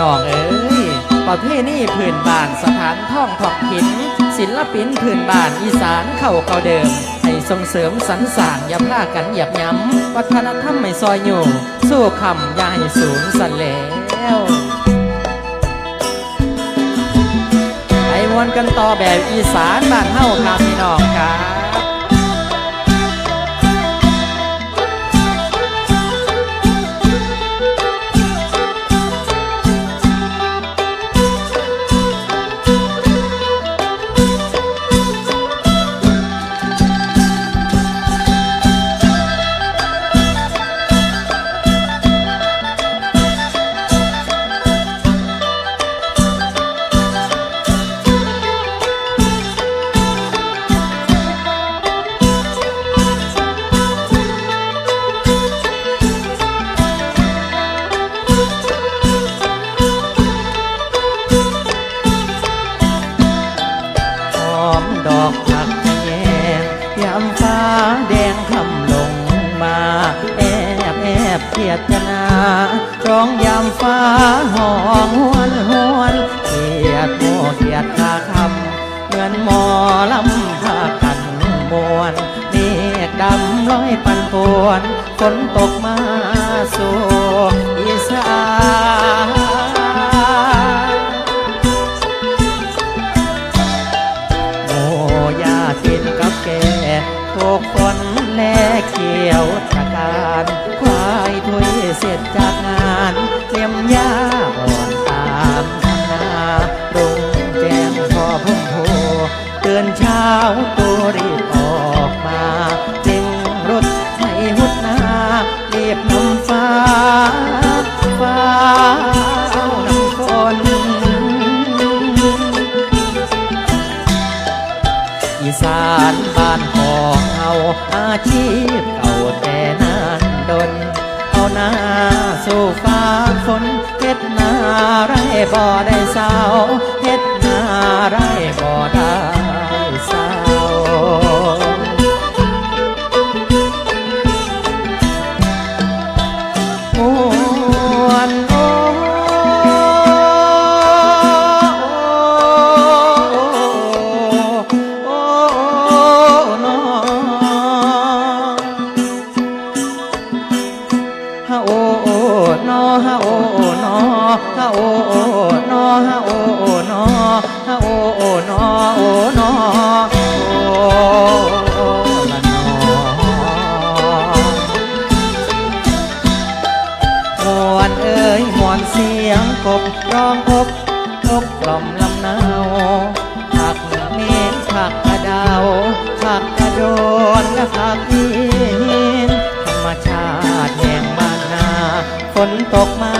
น้องเอ้ยประเภทนี้พื้นบ้านสถานท่องท้องถิ่นศิลปินพื้นบ้านอีสานเข้าเก่าเดิม ให้ส่งเสริมสรรสร้างอย่าพลากันหยียบย้ำวัฒนธรรมไม่ซอยอยู่ สู้คำอย่าให้สูญสันแล้วไปวนกันต่อแบบอีสานบ้านเฮาครับพี่น้องครับ จนาร้องยามฟ้าห้องหวนหวนเกียดโมเกียดคาคำเหมือนหมอลำพากันมวนเมฆดำร้อยปันปวนฝนตกมาสู่อีสานานบ้านของเอาอาชีพเก่าแต่นานดน เอาหน้าสู่ฟ้าฝนเฮ็ดนาไรบ่ได้สาวเฮ็ดนาไรบ่ได้ ฮาโอ้นอโอ้นอโอ้ละนอมวนเอ้ยมวนเสียงกบร้องพบพบกล่อมลำนาวผักเมฆผักกระดาวผักกระโดนและผักอินธรรมชาติแห่งบ้านนาฝนตกมา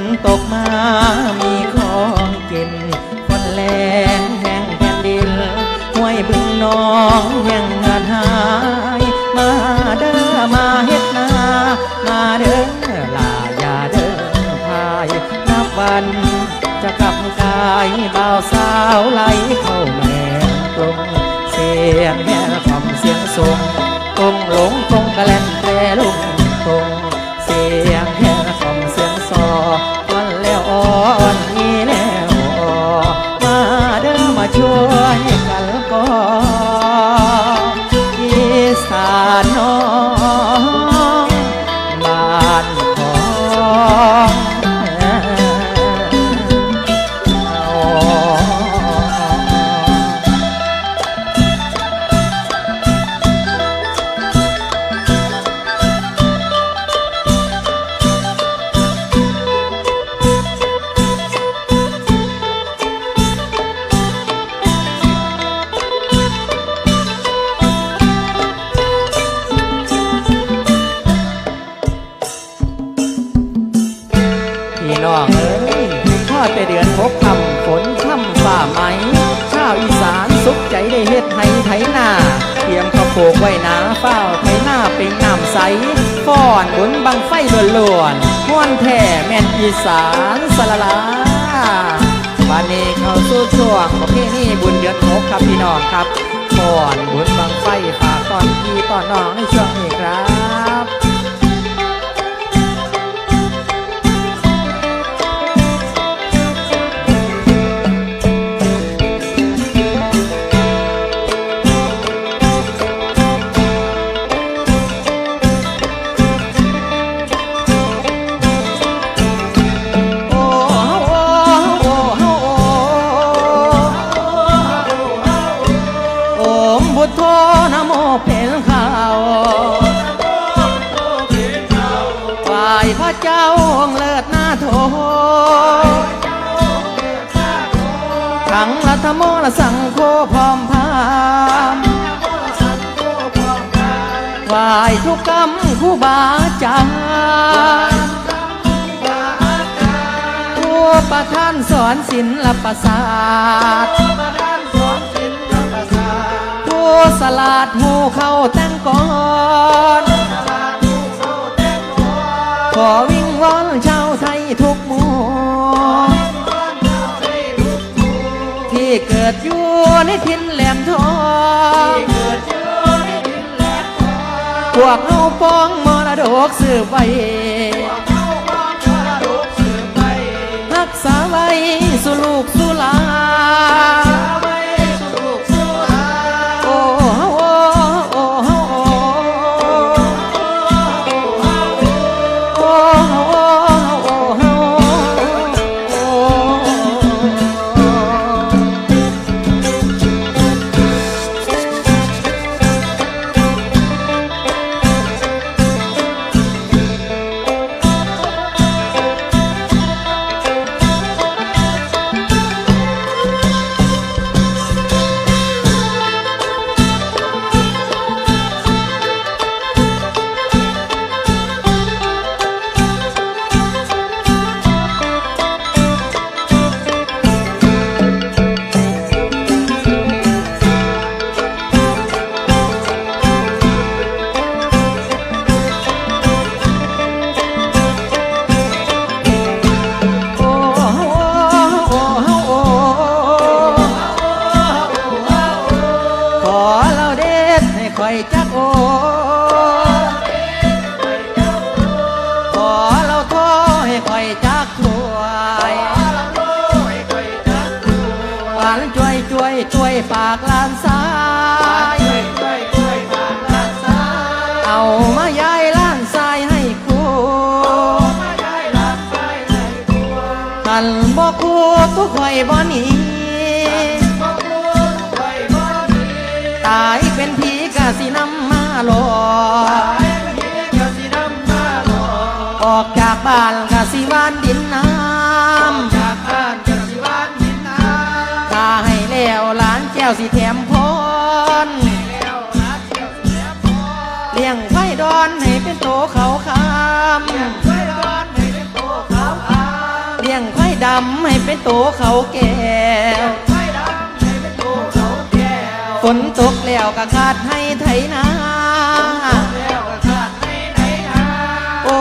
นตกมามี ตรียมข้าวโพกไว้หนาเฝ้าไถนาเป็นน้ำใสฟ้อนบนบังไฟล้วนๆม้วนแท่แม่นอีสานสละลาวันนี้เข้าสู่ช่วงประเพณีบุญเดือนหกครับพี่น้องครับฟ้อนบุญบังไฟฝากตอนพี่ตอนน้องในช่วงนี้ครับ มพุทนะโมเป็นข่าวฝ่ายพระเจ้าองเลิศหน้าโทขังรัฐโมละสังโฆพร้อมพามไหวายทุกกรรมครูบาจารย์ผู้ประท่านสอนศิลปศาสตร์ สลาดหูเข้าแต่งก่อนขอวิ่งวอนชาวไทยทุกหมู่ที่เกิดอยู่ในทินแหลมทองพวกเอาป้องมรดกสืบไว้ บ่หนีตายเป็นผีกะสินำมาหลอกออกจากบ้านกะสิวานดินน้ำตาให้แล้วล้านแจ้วสิแถมพรเลี้ยงไว้ดอนให้เป็นโตเขาคำ ดำให้เป็โตเขาแก้วฝนตกแล้วก็ขาดให้ไถนาโอ้